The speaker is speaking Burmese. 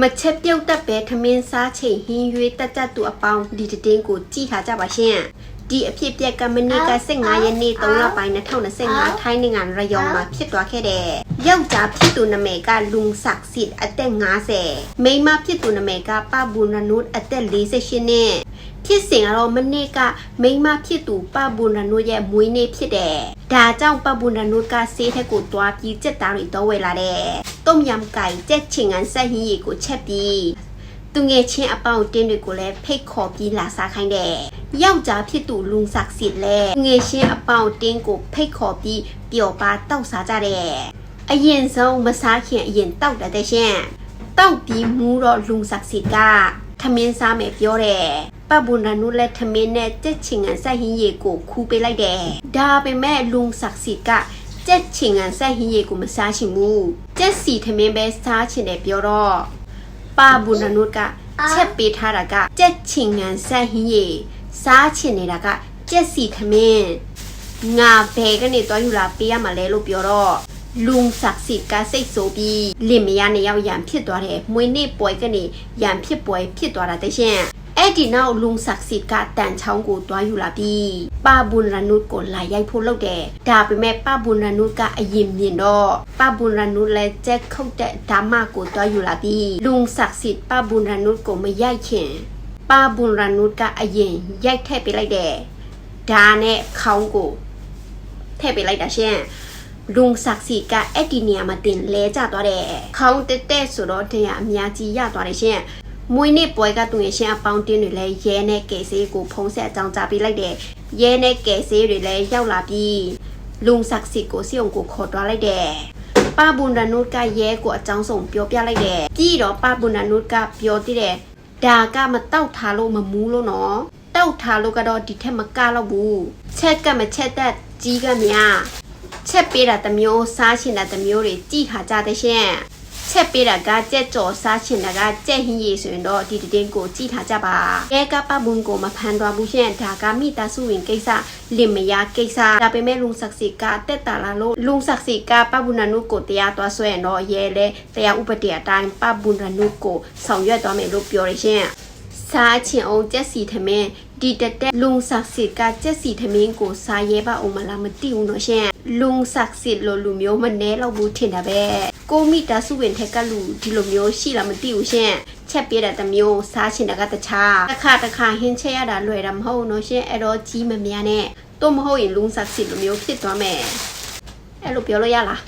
မချက်ပြုတ်တက်ပဲထမင်းစားချိန်ဟင်းရွေးတက်တက်သူအပေါင်းဒီတည်င်းကိုကြည့်ထားကြပါရှင် ဒီအဖြစ်ပြက်ကမနေ့က15ရက်နေ့3လပိုင်း2025ထိုင်းနိုင်ငံရယောင်မှာဖြစ်သွားခဲ့တဲ့ယောက်ျားဖြစ်သူနာမည်ကลุงศักดิ์สิทธิ์အသက်50မိန်းမဖြစ်သူနာမည်ကပဘူနနုအသက်48နဲ့ဖြစ်စဉ်ကတော့မနေ့ကမိန်းမဖြစ်သူပဘူနနုရဲ့မွေးနေ့ဖြစ်တယ်ဒါကြောင့်ပဘူနနုကဆေးထက်ကိုတွားပြီးစက်သားတွေတော့ဝယ်လာတယ်ต้มยำไก่ကြက်ချင်ကန်ဆက်ဟင်းရီကိုချက်ပြီး သူငယ်ချင်းအပေါင်းတင်းတွေကိုလည်းဖိတ်ခေါ်ပြီးလာစားခိုင်းတယ်။ယောက်ျားဖြစ်သူလုံဆက်စစ်လည်းသူငယ်ချင်းအပေါင်းတင်းကိုဖိတ်ခေါ်ပြီးပျော်ပါတောက်စားကြတယ်။အရင်ဆုံးမစားခင်အရင်တောက်တတ်တဲ့ရှင်။တောက်ပြီးမူးတော့လုံဆက်စစ်ကထမင်းစားမယ်ပြောတယ်။ပပူနန်နုလည်းထမင်းနဲ့ကြက်ချင်ငံဆက်ဟင်းရီကိုခူးပေးလိုက်တယ်။ဒါပေမဲ့လုံဆက်စစ်ကကြက်ချင်ငံဆက်ဟင်းရီကိုမစားချင်ဘူး။ကြက်စီထမင်းပဲစားချင်တယ်ပြောတော့ ပါဘူးနနုကချက်ပေးထားတာကကြက်ချင်ငံဆက်ဟင်းရီစားချင်နေတာကကြက်စီထမင်းငါဘယ်ကနေတော့ယူလာပေးရမှာလဲလို့ပြောတော့ลุงศักดิ์สิทธิ์ကစိတ်ဆိုးပြီးလင်မယားနှစ်ယောက်ရံဖြစ်သွားတယ်မွေနေ့ပွဲကနေရံဖြစ်ပွဲဖြစ်သွားတာတဲ့ရှင် အဲ့ဒီနောက်လုံဆက်စစ်ကတန်ချောင်းကိုတွားယူလာပြီးပဘွန်ရနုကိုလာရိုက်ဖို့လုပ်တယ်ဒါပေမဲ့ပဘွန်ရနုကအရင်မြင်တော့ပဘွန်ရနုလည်းကြက်ခုတ်တဲ့ဓမ္မကိုတွားယူလာပြီးလုံဆက်စစ်ပဘွန်ရနုကိုမရိုက်ခင်ပဘွန်ရနုကအရင်ရိုက်ထည့်ပေးလိုက်တယ်ဒါနဲ့ခေါင်းကိုထည့်ပေးလိုက်တာရှင်လုံဆက်စီကအဲ့ဒီနေရာမှာတင်လဲကျသွားတယ်။ခေါင်းတက်တက်ဆိုတော့တင်ရအများကြီးရသွားတယ်ရှင် မွေနေ့ပွဲကသူငယ်ချင်းအပေါင်းတင်းတွေလည်းရဲနဲ့ကယ်ဆေးကိုဖုံးဆက်အကြောင်းကြားပေးလိုက်တယ်။ရဲနဲ့ကယ်ဆေးတွေလည်းရောက်လာပြီးလုံဆက်စစ်ကိုစီုံကိုခေါ်သွားလိုက်တယ်။ပပူနနုကရဲကိုအကြောင်းဆုံးပြောပြလိုက်တယ်။ပြီးတော့ပပူနနုကပြောတည်တယ်။ဒါကမတောက်ထားလို့မမူးလို့နော်။တောက်ထားလို့ကတော့ဒီထက်မကတော့ဘူး။ချက်ကမချက်သက်ကြီးကမြချက်ပေးတာတမျိုးစားရှင်တာတမျိုးတွေကြည်ဟာကြတဲ့ရှင်။ ချက်ပေးတာကကြက်ကြော်စားချင်တာကကြက်ဟင်းရည်ဆိုရင်တော့ဒီတင်းကိုကြည်ထားကြပါရဲကပမွန်ကိုမဖန်သွားဘူးရှင်ဒါကမိသားစုဝင်ကိစ္စလင်မယားကိစ္စဒါပေမဲ့လုံဆက်စီကတက်တာလာလို့လုံဆက်စီကပဘူးနနုကိုတရားသွားဆွဲရင်တော့ရဲလဲတရားဥပဒေအတိုင်းပဘူးနနုကိုဆောင်ရွက်သွားမယ်လို့ပြောရရှင်စားချင်အောင်ကြက်စီထမင်းဒီတက်တက်လုံဆက်စစ်ကကြက်စီထမင်းကိုစားရဲပါအောင်မလားမသိဘူးနော်ရှင်လုံဆက်စစ်လိုလူမျိုးမနှဲတော့ဘူးထင်တာပဲ ကိုမိတာစုဝင်ထက်ကလူဒီလိုမျိုးရှိလားမသိဘူးရှင်ချက်ပြတဲ့တစ်မျိုးစားချင်တာကတခြားတစ်ခါတစ်ခါဟင်းချက်ရတာလွယ်တာမဟုတ်နော်ရှင်အဲ့တော့ကြီးမများနဲ့တော့မဟုတ်ရင်လုံဆက်စစ်လိုမျိုးဖြစ်သွားမယ်အဲ့လိုပြောလို့ရလား